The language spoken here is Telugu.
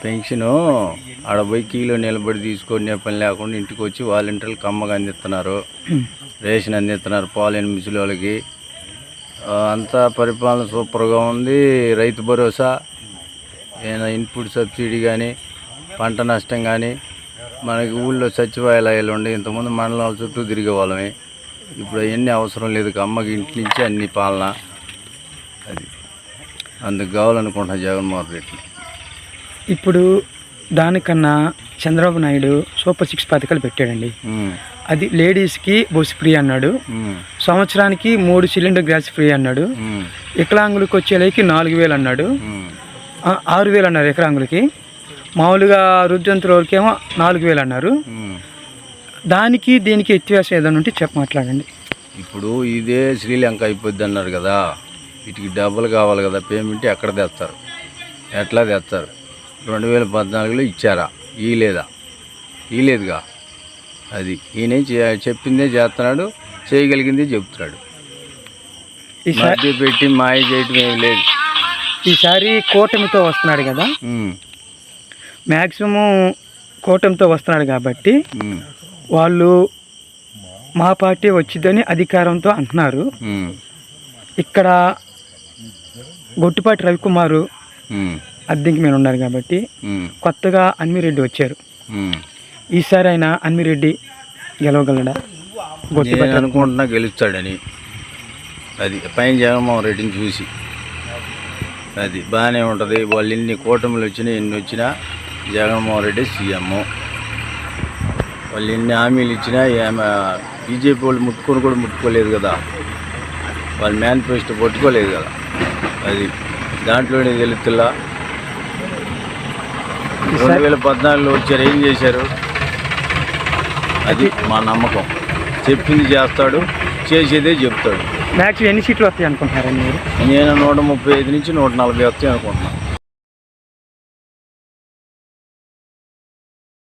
పెన్షను ఆడ పోయి కీలో నిలబడి తీసుకొని పని లేకుండా ఇంటికి వచ్చి వాలంటీర్లు కమ్మగా అందిస్తున్నారు. రేషన్ అందిస్తున్నారు పాలైన మిసులు వాళ్ళకి ఆ, అంతా పరిపాలన సూపర్గా ఉంది. రైతు భరోసా ఏదైనా ఇన్పుట్ సబ్సిడీ కానీ పంట నష్టం కానీ మనకి ఊళ్ళో సచివాలయాలు ఉండే ఇంతకుముందు మండలాల చుట్టూ తిరిగే వాళ్ళమే ఇప్పుడు అవన్నీ అవసరం లేదు. అమ్మకి ఇంటి నుంచి అన్ని పాలన. అది. అందుకు కావాలనుకుంటున్నా జగన్మోహన్ రెడ్డి ఇప్పుడు దానికన్నా చంద్రబాబు నాయుడు సూపర్ సిక్స్ పథకాలు పెట్టాడండి. అది లేడీస్కి బస్ ఫ్రీ అన్నాడు. సంవత్సరానికి మూడు సిలిండర్ గ్యాస్ ఫ్రీ అన్నాడు. ఉమ్, వికలాంగులకు వచ్చేలాకి నాలుగు వేలు అన్నాడు. ఆరు వేలు అన్నారు వికలాంగులకి. మామూలుగా వృద్ధంతుల వరకేమో నాలుగు వేలు అన్నారు. దానికి దీనికి వ్యత్యాసం ఏదైనా ఉంటే చెప్ప మాట్లాడండి. ఇప్పుడు ఇదే శ్రీలంక అయిపోద్ది అన్నారు కదా. వీటికి డబ్బులు కావాలి కదా. పేమెంట్ ఎక్కడ తెస్తారు? ఎట్లా తెస్తారు? రెండు వేల పద్నాలుగులో ఇచ్చారా? ఇయలేదా ఇయలేదుగా అది ఈయన చే- చెప్పిందే చేస్తున్నాడు చేయగలిగిందే చెప్తున్నాడు. ఈసారి మధ్య పెట్టి మాయ చేయటం ఏమి లేదు. ఈసారి కూటమితో వస్తున్నాడు కదా? మ్యాక్సిమం కూటమితో వస్తున్నాడు కాబట్టి వాళ్ళు మా పార్టీ వచ్చిందని అధికారంతో అంటున్నారు. ఇక్కడ గొట్టిపాటి రవికుమారు అద్దెకి మీద ఉన్నారు కాబట్టి కొత్తగా అన్మిరెడ్డి వచ్చారు. ఈసారి ఆయన అన్మిరెడ్డి గెలవగలడా? నేను అనుకుంటున్నా గెలుస్తాడని. అది పైన జగన్మోహన్ రెడ్డిని చూసి. అది బాగానే ఉంటుంది. వాళ్ళు ఎన్ని కూటమిలు వచ్చినా ఎన్ని వచ్చినా జగన్మోహన్ రెడ్డి సీఎం. వాళ్ళు ఎన్ని హామీలు ఇచ్చినా ఏమ- బీజేపీ వాళ్ళు ముట్టుకొని కూడా ముట్టుకోలేదు కదా. వాళ్ళు మేనిఫెస్టో పట్టుకోలేదు కదా. అది దాంట్లోనే గెలుతుల్లా. రెండు వేల పద్నాలుగులో వచ్చారు ఏం చేశారు? అది మా నమ్మకం. చెప్పింది చేస్తాడు చేసేదే చెప్తాడు. మ్యాక్సిమం ఎన్ని సీట్లు వస్తాయి అనుకుంటున్నారండి మీరు? నేను నూట ముప్పై ఐదు నుంచి నూట నలభై వస్తాయి అనుకుంటున్నాను.